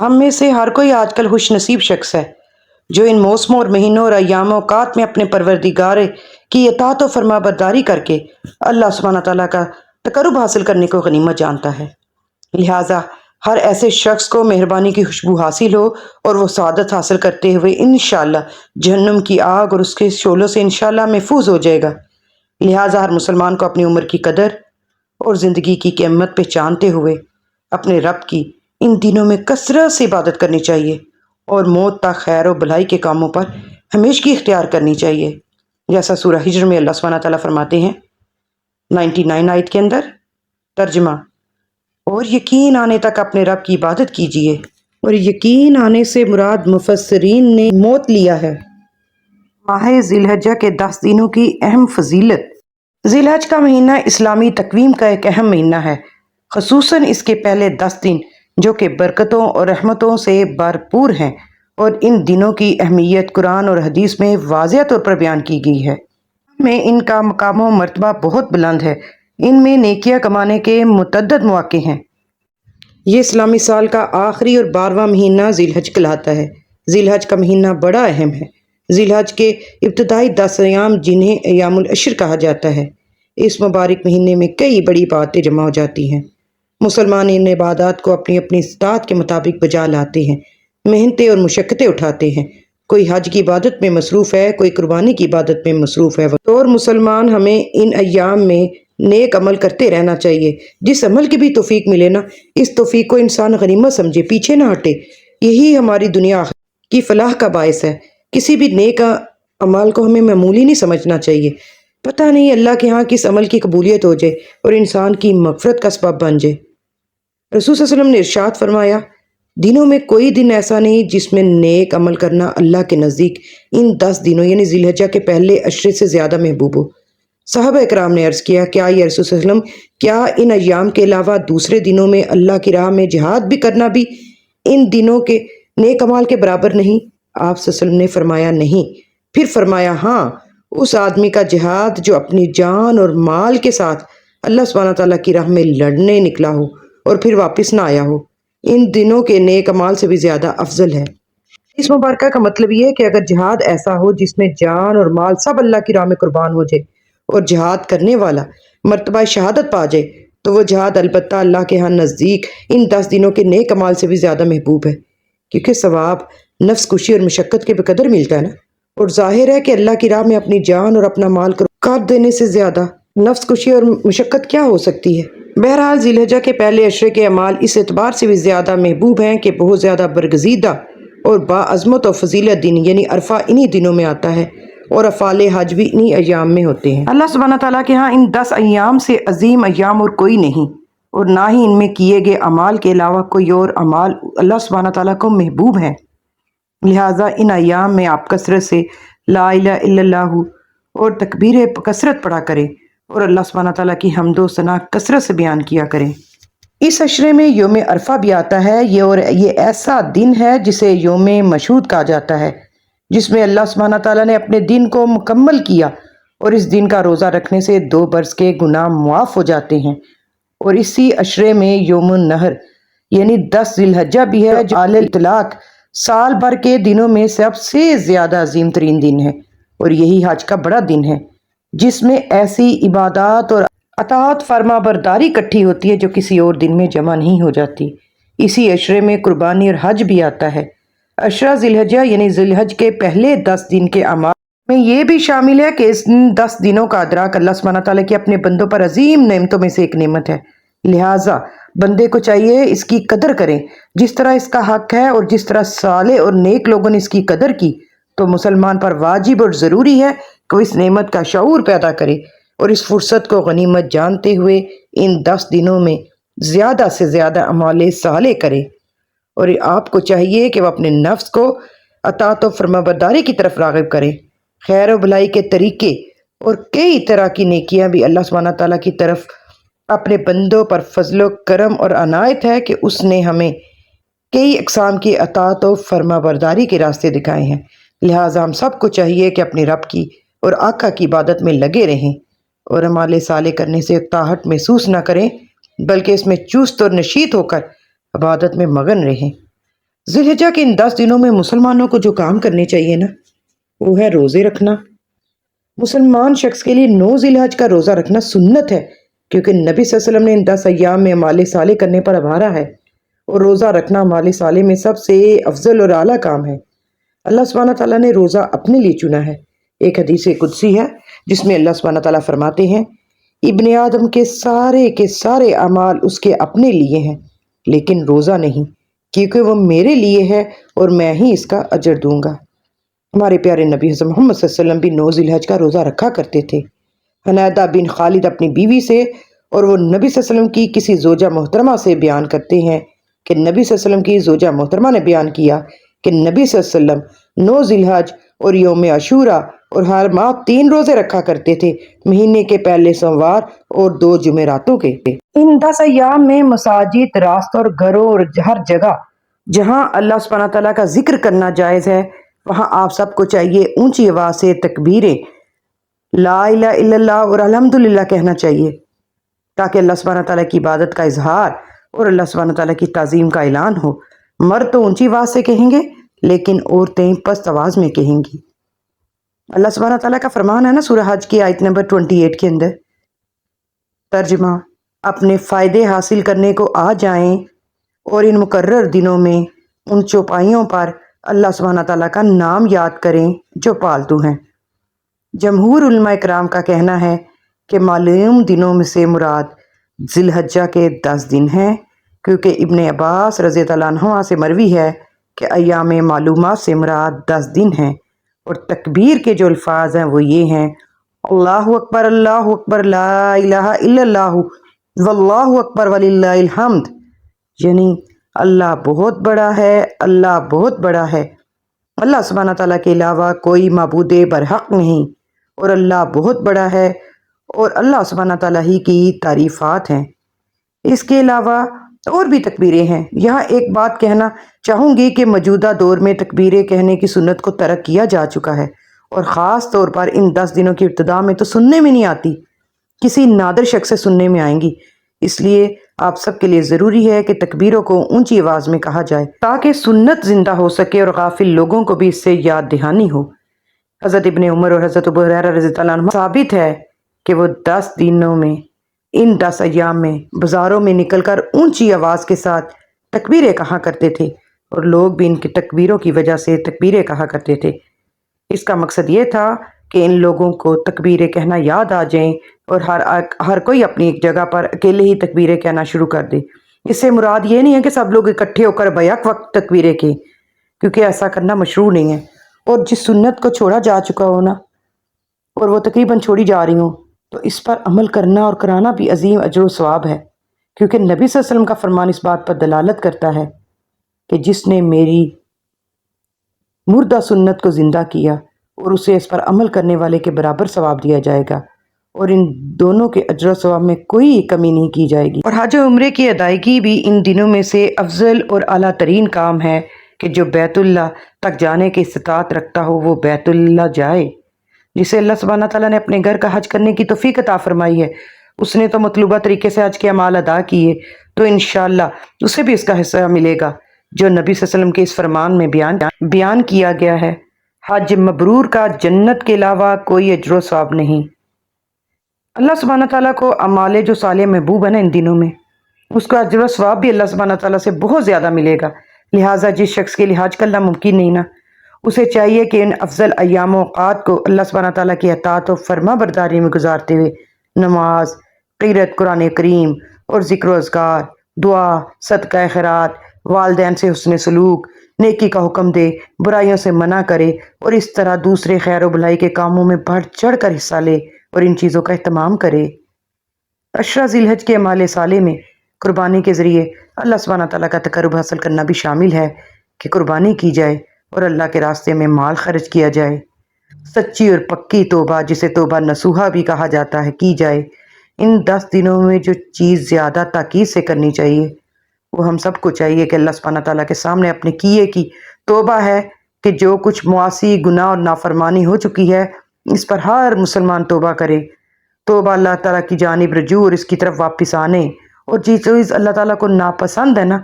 ہم میں سے ہر کوئی آج کل خوش نصیب شخص ہے، جو ان موسموں اور مہینوں اور ایام و اوقات میں اپنے پروردگار کی اطاعت و فرما برداری کر کے اللہ سبحانہ تعالیٰ کا تقرب حاصل کرنے کو غنیمت جانتا ہے۔ لہٰذا ہر ایسے شخص کو مہربانی کی خوشبو حاصل ہو اور وہ سعادت حاصل کرتے ہوئے انشاءاللہ جہنم کی آگ اور اس کے شعلوں سے انشاءاللہ محفوظ ہو جائے گا۔ لہٰذا ہر مسلمان کو اپنی عمر کی قدر اور زندگی کی قیمت پہچانتے ہوئے، اپنے رب کی ان دنوں میں کثرت سے عبادت کرنی چاہیے اور موت تک خیر و بھلائی کے کاموں پر ہمیشگی اختیار کرنی چاہیے۔ جیسا سورہ ہجر میں اللہ سبحانہ تعالیٰ فرماتے ہیں نائنٹی نائن آیت کے اندر ترجمہ، اور یقین آنے تک اپنے رب کی عبادت کیجیے۔ اور یقین آنے سے مراد مفسرین نے موت لیا ہے۔ ماہ ذی الحجہ کے دس دنوں کی اہم فضیلت۔ ذی الحج کا مہینہ اسلامی تقویم کا ایک اہم مہینہ ہے، خصوصاً اس کے پہلے دس دن۔ جو کہ برکتوں اور رحمتوں سے بھرپور ہیں اور ان دنوں کی اہمیت قرآن اور حدیث میں واضح طور پر بیان کی گئی ہے۔ میں ان کا مقام و مرتبہ بہت بلند ہے۔ ان میں نیکیاں کمانے کے متعدد مواقع ہیں۔ یہ اسلامی سال کا آخری اور بارہواں مہینہ ذی الحج کہلاتا ہے۔ ذی الحج کا مہینہ بڑا اہم ہے۔ ذی الحج کے ابتدائی دس ایام جنہیں ایام العشر کہا جاتا ہے۔ اس مبارک مہینے میں کئی بڑی باتیں جمع ہو جاتی ہیں۔ مسلمان ان عبادات کو اپنی اپنی استاد کے مطابق بجا لاتے ہیں، محنتیں اور مشقتیں اٹھاتے ہیں۔ کوئی حج کی عبادت میں مصروف ہے، کوئی قربانی کی عبادت میں مصروف ہے۔ اور مسلمان ہمیں ان ایام میں نیک عمل کرتے رہنا چاہیے۔ جس عمل کی بھی توفیق ملے نا، اس توفیق کو انسان غنیمت سمجھے، پیچھے نہ ہٹے۔ یہی ہماری دنیا کی فلاح کا باعث ہے۔ کسی بھی نیک عمل کو ہمیں معمولی نہیں سمجھنا چاہیے۔ پتہ نہیں اللہ کے ہاں کس عمل کی قبولیت ہو جائے اور انسان کی مغفرت کا سبب بن جائے۔ رسول صلی اللہ علیہ وسلم نے ارشاد فرمایا، دنوں میں کوئی دن ایسا نہیں جس میں نیک عمل کرنا اللہ کے نزدیک ان دس دنوں یعنی ذی الحجہ کے پہلے عشرے سے زیادہ محبوب ہو۔ صحابہ اکرام نے عرض کیا کیا یہ رسول صلی اللہ علیہ وسلم، کیا ان ایام کے علاوہ دوسرے دنوں میں اللہ کی راہ میں جہاد بھی کرنا بھی ان دنوں کے نیک عمال کے برابر نہیں؟ آپ صلی اللہ علیہ وسلم نے فرمایا، نہیں۔ پھر فرمایا ہاں اس آدمی کا جہاد جو اپنی جان اور مال کے ساتھ اللہ سبحانہ تعالیٰ کی راہ میں لڑنے نکلا ہو اور پھر واپس نہ آیا ہو، ان دنوں کے نیک امال سے بھی زیادہ افضل ہے۔ اس مبارکہ کا مطلب یہ ہے کہ اگر جہاد ایسا ہو جس میں جان اور مال سب اللہ کی راہ میں قربان ہو جائے اور جہاد کرنے والا مرتبہ شہادت پا جائے، تو وہ جہاد البتہ اللہ کے ہاں نزدیک ان دس دنوں کے نیک امال سے بھی زیادہ محبوب ہے۔ کیونکہ ثواب، نفس کشی اور مشقت کے بقدر ملتا ہے نا۔ اور ظاہر ہے کہ اللہ کی راہ میں اپنی جان اور اپنا مال کر دینے سے زیادہ نفس کشی اور مشقت کیا ہو سکتی ہے؟ بہرحال ذیلحجہ کے پہلے عشرے کے اعمال اس اعتبار سے بھی زیادہ محبوب ہیں کہ بہت زیادہ برگزیدہ اور باعظمت و فضیلت دن یعنی عرفہ انہی دنوں میں آتا ہے اور افعال حج بھی انہی ایام میں ہوتے ہیں۔ اللہ سبحانہ تعالیٰ کے ہاں ان دس ایام سے عظیم ایام اور کوئی نہیں اور نہ ہی ان میں کیے گئے اعمال کے علاوہ کوئی اور اعمال اللہ سبحانہ تعالیٰ کو محبوب ہیں۔ لہٰذا ان ایام میں آپ کثرت سے لا الہ الا اللہ اور تکبیر کثرت پڑھا کریں اور اللہ سبحانہ تعالیٰ کی حمد و ثنا کثرت سے بیان کیا کریں۔ اس عشرے میں یوم عرفہ بھی آتا ہے، یہ اور یہ ایسا دن ہے جسے یوم مشہود کہا جاتا ہے، جس میں اللہ سبحانہ تعالیٰ نے اپنے دن کو مکمل کیا اور اس دن کا روزہ رکھنے سے دو برس کے گناہ معاف ہو جاتے ہیں۔ اور اسی عشرے میں یوم النہر یعنی دس ذی الحجہ بھی ہے، جو عال اطلاق سال بھر کے دنوں میں سب سے زیادہ عظیم ترین دن ہے اور یہی حج کا بڑا دن ہے، جس میں ایسی عبادات اور اطاعت فرما برداری کٹھی ہوتی ہے جو کسی اور دن میں جمع نہیں ہو جاتی۔ اسی عشرے میں قربانی اور حج بھی آتا ہے۔ عشرہ ذی الحجہ یعنی ذی الحج کے پہلے دس دن کے اعمال میں یہ بھی شامل ہے کہ اس دس دنوں کا ادراک اللہ سبحانہ تعالیٰ کی اپنے بندوں پر عظیم نعمتوں میں سے ایک نعمت ہے۔ لہٰذا بندے کو چاہیے اس کی قدر کریں۔ جس طرح اس کا حق ہے اور جس طرح صالح اور نیک لوگوں نے اس کی قدر کی، تو مسلمان پر واجب اور ضروری ہے کہ وہ اس نعمت کا شعور پیدا کرے۔ اور اس فرصت کو غنیمت جانتے ہوئے ان دس دنوں میں زیادہ سے زیادہ عمال صالح کرے۔ اور آپ کو چاہیے کہ وہ اپنے نفس کو اطاعت و فرما برداری کی طرف راغب کرے۔ خیر و بھلائی کے طریقے اور کئی طرح کی نیکیاں بھی اللہ سبحانہ تعالیٰ کی طرف اپنے بندوں پر فضل و کرم اور عنایت ہے کہ اس نے ہمیں کئی اقسام کی اطاعت و فرما برداری کے راستے دکھائے ہیں۔ لہٰذا ہم سب کو چاہیے کہ اپنی رب کی اور آقا کی عبادت میں لگے رہیں اور ہمارے سالے کرنے سے اقتاحٹ محسوس نہ کریں، بلکہ اس میں چست اور نشیط ہو کر عبادت میں مگن رہیں۔ ذوالحجہ کے ان دس دنوں میں مسلمانوں کو جو کام کرنے چاہیے نا، وہ ہے روزے رکھنا۔ مسلمان شخص کے لیے نو ذی الحج کا روزہ رکھنا سنت ہے۔ کیونکہ نبی صلی اللہ علیہ وسلم نے ان دس ایام میں مال صالح کرنے پر ابھارا ہے اور روزہ رکھنا مال صالح میں سب سے افضل اور اعلیٰ کام ہے۔ اللہ سبحانہ تعالیٰ نے روزہ اپنے لیے چنا ہے۔ ایک حدیث قدسی ہے جس میں اللہ سبحانہ تعالیٰ فرماتے ہیں، ابن آدم کے سارے کے سارے اعمال اس کے اپنے لیے ہیں، لیکن روزہ نہیں، کیونکہ وہ میرے لیے ہے اور میں ہی اس کا اجر دوں گا۔ ہمارے پیارے نبی حضرت محمد صلی اللہ علیہ وسلم بھی نوز الحج کا روزہ رکھا کرتے تھے۔ حنیدہ بن خالد اپنی بیوی سے اور وہ نبی صلی اللہ علیہ وسلم کی کسی زوجہ محترمہ سے بیان کرتے ہیں کہ نبی صلی اللہ علیہ وسلم کی زوجہ محترمہ نے بیان کیا کہ نبی صلی اللہ علیہ وسلم نوز الحج اور یوم عشورہ اور ہر ماہ تین روزے رکھا کرتے تھے، مہینے کے پہلے سوموار اور دو جمعراتوں کے۔ ان دس ایام میں مساجد راست اور گھروں اور ہر جگہ جہاں اللہ سبحانہ تعالیٰ کا ذکر کرنا جائز ہے، وہاں آپ سب کو چاہیے اونچی آواز سے تکبیریں لا الہ الا اللہ اور الحمدللہ کہنا چاہیے تاکہ اللہ سبحانہ تعالیٰ کی عبادت کا اظہار اور اللہ سبحانہ تعالیٰ کی تعظیم کا اعلان ہو۔ مرد تو اونچی آواز سے کہیں گے، لیکن عورتیں پست آواز میں کہیں گی۔ اللہ سبحانہ تعالیٰ کا فرمان ہے نا سورہ حج کی آیت نمبر 28 کے اندر۔ ترجمہ، اپنے فائدے حاصل کرنے کو آ جائیں اور ان مقرر دنوں میں ان چوپائیوں پر اللہ سبحانہ تعالیٰ کا نام یاد کریں جو پالتو ہیں۔ جمہور علماء اکرام کا کہنا ہے کہ معلوم دنوں میں سے مراد ذی الحجہ کے دس دن ہیں، کیونکہ ابن عباس رضی اللہ عنہ سے مروی ہے کہ ایام معلومات سے مراد دس دن ہیں۔ اور تکبیر کے جو الفاظ ہیں وہ یہ ہیں، اللہ اکبر اللہ اکبر، لا الہ الا اللہ، واللہ اکبر، وللہ الحمد۔ یعنی اللہ بہت بڑا ہے، اللہ بہت بڑا ہے۔ اللہ سبحانہ تعالیٰ کے علاوہ کوئی معبود برحق نہیں۔ اور اللہ بہت بڑا ہے اور اللہ سبحانہ تعالیٰ ہی کی تعریفات ہیں۔ اس کے علاوہ اور بھی تکبیریں ہیں۔ یہاں ایک بات کہنا چاہوں گی کہ موجودہ دور میں تکبیریں کہنے کی سنت کو ترک کیا جا چکا ہے اور خاص طور پر ان دس دنوں کی ابتدا میں تو سننے میں نہیں آتی، کسی نادر شخص سے سننے میں آئیں گی۔ اس لیے آپ سب کے لیے ضروری ہے کہ تکبیروں کو اونچی آواز میں کہا جائے تاکہ سنت زندہ ہو سکے اور غافل لوگوں کو بھی اس سے یاد دہانی ہو۔ حضرت ابن عمر اور حضرت رضی اللہ عنہ ثابت ہے کہ وہ دس دنوں میں، ان دس ایام میں بازاروں میں نکل کر اونچی آواز کے ساتھ تکبیریں کہا کرتے تھے اور لوگ بھی ان کی تکبیروں کی وجہ سے تکبیریں کہا کرتے تھے۔ اس کا مقصد یہ تھا کہ ان لوگوں کو تکبیریں کہنا یاد آ جائیں اور ہر ہر کوئی اپنی ایک جگہ پر اکیلے ہی تکبیریں کہنا شروع کر دے۔ اس سے مراد یہ نہیں ہے کہ سب لوگ اکٹھے ہو کر بیک وقت تکبیریں کہیں، کیونکہ ایسا کرنا مشروع نہیں ہے۔ اور جس سنت کو چھوڑا جا چکا ہو نا، اور وہ تقریباً چھوڑی جا رہی ہوں، تو اس پر عمل کرنا اور کرانا بھی عظیم اجر و ثواب ہے، کیونکہ نبی صلی اللہ علیہ وسلم کا فرمان اس بات پر دلالت کرتا ہے کہ جس نے میری مردہ سنت کو زندہ کیا اور اسے اس پر عمل کرنے والے کے برابر ثواب دیا جائے گا، اور ان دونوں کے اجر و ثواب میں کوئی کمی نہیں کی جائے گی۔ اور حج عمرے کی ادائیگی بھی ان دنوں میں سے افضل اور اعلیٰ ترین کام ہے۔ کہ جو بیت اللہ تک جانے کے استطاعت رکھتا ہو وہ بیت اللہ جائے۔ جسے اللہ سبحانہ تعالیٰ نے اپنے گھر کا حج کرنے کی توفیق عطا فرمائی ہے۔ اس نے تو مطلوبہ طریقے سے حج کے عمال ادا کیے، تو انشاءاللہ اسے بھی اس کا حصہ ملے گا، جو نبی صلی اللہ علیہ وسلم کے اس فرمان میں بیان بیان کیا گیا ہے۔ حج مبرور کا جنت کے علاوہ کوئی اجر و ثواب نہیں۔ اللہ سبحانہ تعالیٰ کو امال جو صالح محبوب ہے نا ان دنوں میں، اس کا اجر و ثواب بھی اللہ سبحانہ تعالیٰ سے بہت زیادہ ملے گا۔ لہٰذا جس شخص کے لحاظ کرنا ممکن نہیں نا، اسے چاہیے کہ ان افضل ایام و اوقات کو اللہ سبحانہ تعالیٰ کی اطاعت و فرما برداری میں گزارتے ہوئے نماز، قیرت، قرآن کریم اور ذکر و اذکار، دعا، صدقہ، خیرات، والدین سے حسن سلوک، نیکی کا حکم دے، برائیوں سے منع کرے اور اس طرح دوسرے خیر و بلائی کے کاموں میں بڑھ چڑھ کر حصہ لے اور ان چیزوں کا اہتمام کرے۔ اشرا ذیلحج کے مال سالے میں قربانی کے ذریعے اللہ سبحانہ تعالیٰ کا تقرب حاصل کرنا بھی شامل ہے کہ قربانی کی جائے اور اللہ کے راستے میں مال خرچ کیا جائے۔ سچی اور پکی توبہ، جسے توبہ نصوحہ بھی کہا جاتا ہے، کی جائے۔ ان دس دنوں میں جو چیز زیادہ تاکید سے کرنی چاہیے، وہ ہم سب کو چاہیے کہ اللہ سبحانہ تعالیٰ کے سامنے اپنے کیے کی توبہ ہے کہ جو کچھ معاشی گناہ اور نافرمانی ہو چکی ہے، اس پر ہر مسلمان توبہ کرے۔ توبہ اللہ تعالیٰ کی جانب رجوع اور اس کی طرف واپس آنے۔ اور جی چیز اللہ تعالیٰ کو ناپسند ہے نا،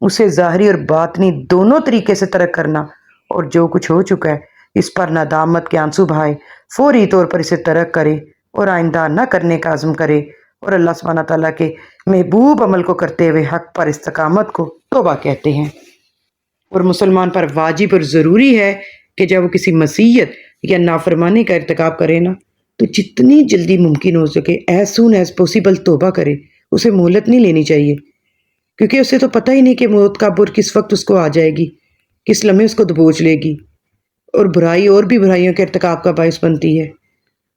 اسے ظاہری اور باطنی دونوں طریقے سے ترک کرنا اور جو کچھ ہو چکا ہے، اس پر ندامت کے آنسو بہائے، فوری طور پر اسے ترک کرے اور آئندہ نہ کرنے کا عزم کرے اور اللہ سبحانہ تعالیٰ کے محبوب عمل کو کرتے ہوئے حق پر استقامت کو توبہ کہتے ہیں۔ اور مسلمان پر واجب اور ضروری ہے کہ جب وہ کسی مسیحت یا نافرمانی کا ارتکاب کرے نا، تو جتنی جلدی ممکن ہو سکے ایز سون ایز پوسیبل توبہ کرے۔ اسے مہلت نہیں لینی چاہیے۔ کیونکہ اسے تو پتہ ہی نہیں کہ موت کا بر کس وقت اس کو آ جائے گی، کس لمحے اس کو دبوچ لے گی۔ اور برائی اور بھی برائیوں کے ارتکاب کا باعث بنتی ہے۔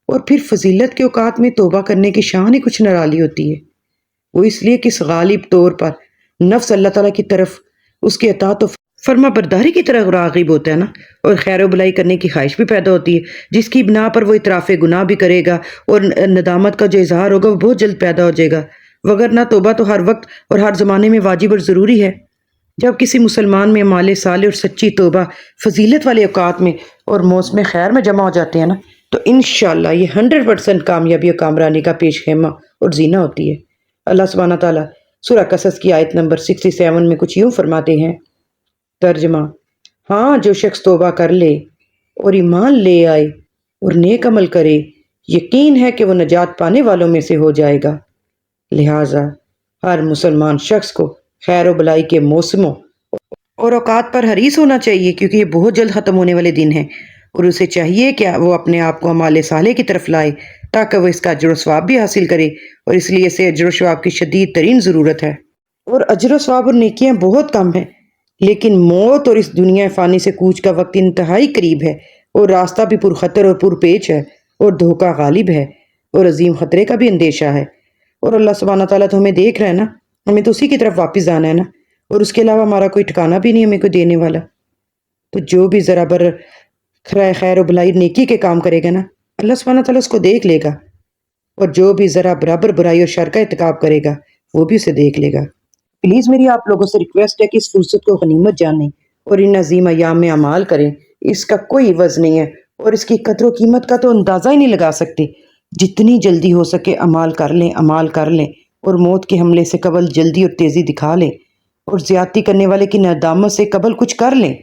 اور پھر فضیلت کے اوقات میں توبہ کرنے کی شان ہی کچھ نرالی ہوتی ہے۔ وہ اس لیے کہ اس غالب طور پر نفس اللہ تعالیٰ کی طرف اس کے اطاعت و فرما برداری کی طرح راغب ہوتا ہے نا۔ اور خیر و بلائی کرنے کی خواہش بھی پیدا ہوتی ہے، جس کی بنا پر وہ اطراف گناہ بھی کرے گا اور ندامت کا جو اظہار ہوگا وہ بہت جلد پیدا ہو جائے گا۔ وگرنہ توبہ تو ہر وقت اور ہر زمانے میں واجب اور ضروری ہے۔ جب کسی مسلمان میں مال صالح اور سچی توبہ فضیلت والے اوقات میں اور موسم خیر میں جمع ہو جاتے ہیں نا، تو انشاءاللہ یہ ہنڈریڈ پرسنٹ کامیابی اور کامرانی کا پیش خیمہ اور زینہ ہوتی ہے۔ اللہ سبحانہ تعالیٰ سورہ قصص کی آیت نمبر سکسٹی سیون میں کچھ یوں فرماتے ہیں۔ ترجمہ ہاں جو شخص توبہ کر لے اور ایمان لے آئے اور نیک عمل کرے، یقین ہے کہ وہ نجات پانے والوں میں سے ہو جائے گا۔ لہٰذا ہر مسلمان شخص کو خیر و بلائی کے موسموں اور اوقات پر حریص ہونا چاہیے کیونکہ یہ بہت جلد ختم ہونے والے دن ہیں اور اسے چاہیے کہ وہ اپنے آپ کو امال صالح کی طرف لائے تاکہ وہ اس کا اجر و ثواب بھی حاصل کرے اور اس لیے اسے اجر و ثواب کی شدید ترین ضرورت ہے۔ اور اجر و ثواب اور نیکیاں بہت کم ہیں، لیکن موت اور اس دنیا فانی سے کوچ کا وقت انتہائی قریب ہے اور راستہ بھی پر خطر اور پر پیچ ہے اور دھوکہ غالب ہے اور عظیم خطرے کا بھی اندیشہ ہے۔ اور اللہ سبحانہ تعالیٰ تو ہمیں دیکھ رہا ہے نا، ہمیں تو اسی کی طرف واپس جانا ہے نا۔ اور اس کے علاوہ ہمارا کوئی ٹھکانا بھی نہیں، ہمیں کوئی دینے والا۔ تو جو بھی ذرا بر خیر خیر و بلائی نیکی کے کام کرے گا نا، اللہ سبحانہ تعالیٰ اس کو دیکھ لے گا۔ اور جو بھی ذرا برابر برائی اور شر کا اتکاب کرے گا، وہ بھی اسے دیکھ لے گا۔ پلیز میری آپ لوگوں سے ریکویسٹ ہے کہ اس فرصت کو غنیمت جانیں اور ان عظیم ایام میں عمال کریں۔ اس کا کوئی عوض نہیں ہے اور اس کی قدر و قیمت کا تو اندازہ ہی نہیں لگا سکتے۔ جتنی جلدی ہو سکے عمال کر لیں، عمال کر لیں اور موت کے حملے سے قبل جلدی اور تیزی دکھا لیں اور زیادتی کرنے والے کی ندامت سے قبل کچھ کر لیں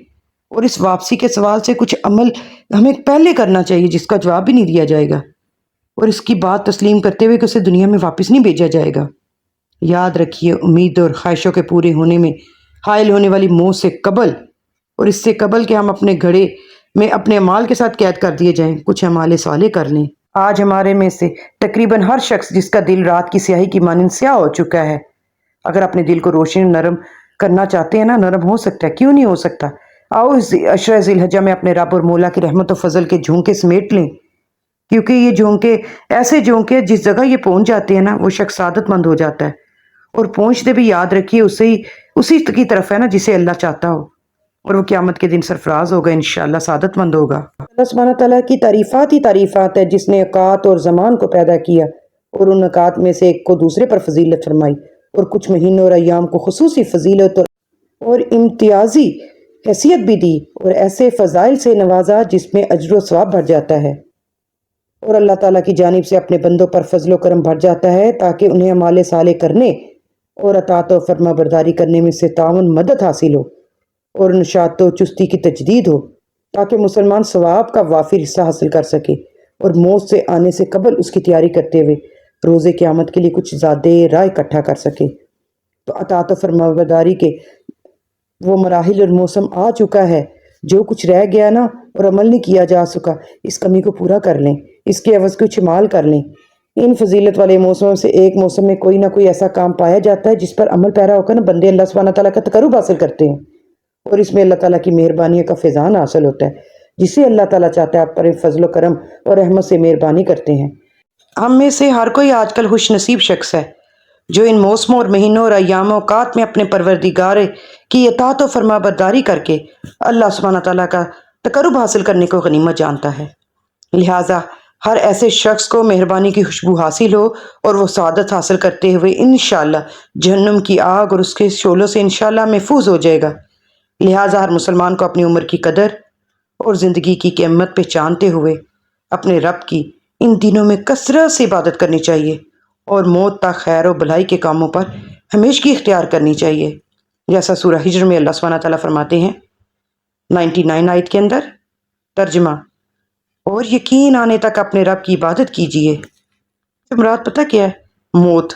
اور اس واپسی کے سوال سے کچھ عمل ہمیں پہلے کرنا چاہیے جس کا جواب بھی نہیں دیا جائے گا اور اس کی بات تسلیم کرتے ہوئے کہ اسے دنیا میں واپس نہیں بھیجا جائے گا۔ یاد رکھیے، امید اور خواہشوں کے پورے ہونے میں، حائل ہونے والی موہ سے قبل اور اس سے قبل کہ ہم اپنے گھڑے میں اپنے عمال کے ساتھ قید کر دیے جائیں، کچھ عمال سوالے کر لیں۔ آج ہمارے میں سے تقریباً ہر شخص جس کا دل رات کی سیاہی کی مانند سیاہ ہو چکا ہے۔ اگر اپنے دل کو روشن نرم کرنا چاہتے ہیں نا، نرم ہو سکتا ہے، کیوں نہیں ہو سکتا؟ آؤ اس اشرہ ذی میں اپنے رب اور مولا کی رحمت و فضل کے جھونکے سمیٹ لیں۔ کیونکہ یہ جھونکے، ایسے جھونکے جس جگہ یہ پہنچ جاتے ہیں نا، وہ شخص عادت مند ہو جاتا ہے۔ اور پہنچتے بھی یاد رکھیے اسے ہی اسی کی طرف ہے نا جسے اللہ چاہتا ہو۔ اور وہ قیامت کے دن سرفراز ہوگا، انشاءاللہ سعادت مند ہوگا۔ اللہ سبحانہ تعالیٰ کی تعریفات ہی تعریفات ہے جس نے اوقات اور زمان کو پیدا کیا اور ان اوقات میں سے ایک کو دوسرے پر فضیلت فرمائی اور کچھ مہینوں اور ایام کو خصوصی فضیلت اور امتیازی حیثیت بھی دی اور ایسے فضائل سے نوازا جس میں اجر و ثواب بھر جاتا ہے۔ اور اللہ تعالیٰ کی جانب سے اپنے بندوں پر فضل و کرم بھر جاتا ہے تاکہ انہیں امال صالح کرنے اور اطاعت و فرما برداری کرنے میں سے تعاون مدد حاصل ہو۔ اور نشاط و چستی کی تجدید ہو تاکہ مسلمان ثواب کا وافر حصہ حاصل کر سکے اور موت سے آنے سے قبل اس کی تیاری کرتے ہوئے روز قیامت کے لیے کچھ زیادہ رائے اکٹھا کر سکے۔ تو اطاعت و فرمابرداری کے وہ مراحل اور موسم آ چکا ہے۔ جو کچھ رہ گیا نا اور عمل نہیں کیا جا سکا، اس کمی کو پورا کر لیں، اس کے عوض کو چمال کر لیں۔ ان فضیلت والے موسموں سے ایک موسم میں کوئی نہ کوئی ایسا کام پایا جاتا ہے جس پر عمل پیرا ہو کر نا بندے اللہ سبحانہ تعالیٰ کا تقرب حاصل کرتے ہیں۔ اور اس میں اللہ تعالیٰ کی مہربانیوں کا فیضان حاصل ہوتا ہے۔ جسے اللہ تعالیٰ چاہتا ہے، آپ پر فضل و کرم اور رحمت سے مہربانی کرتے ہیں۔ ہم میں سے ہر کوئی آج کل خوش نصیب شخص ہے، جو ان موسموں اور مہینوں اور ایام اوقات میں اپنے پروردگار کی اطاعت و فرما برداری کر کے اللہ سبحانہ تعالیٰ کا تقرب حاصل کرنے کو غنیمت جانتا ہے۔ لہٰذا ہر ایسے شخص کو مہربانی کی خوشبو حاصل ہو اور وہ سعادت حاصل کرتے ہوئے انشاءاللہ جہنم کی آگ اور اس کے شولوں سے انشاءاللہ محفوظ ہو جائے گا۔ لہٰذا ہر مسلمان کو اپنی عمر کی قدر اور زندگی کی قیمت پہچانتے ہوئے اپنے رب کی ان دنوں میں کثرت سے عبادت کرنی چاہیے اور موت تک خیر و بھلائی کے کاموں پر ہمیشگی اختیار کرنی چاہیے۔ جیسا سورہ ہجر میں اللہ سبحانہ تعالیٰ فرماتے ہیں نائنٹی نائن آیت کے اندر ترجمہ، اور یقین آنے تک اپنے رب کی عبادت کیجیے۔ مراد پتہ کیا ہے؟ موت۔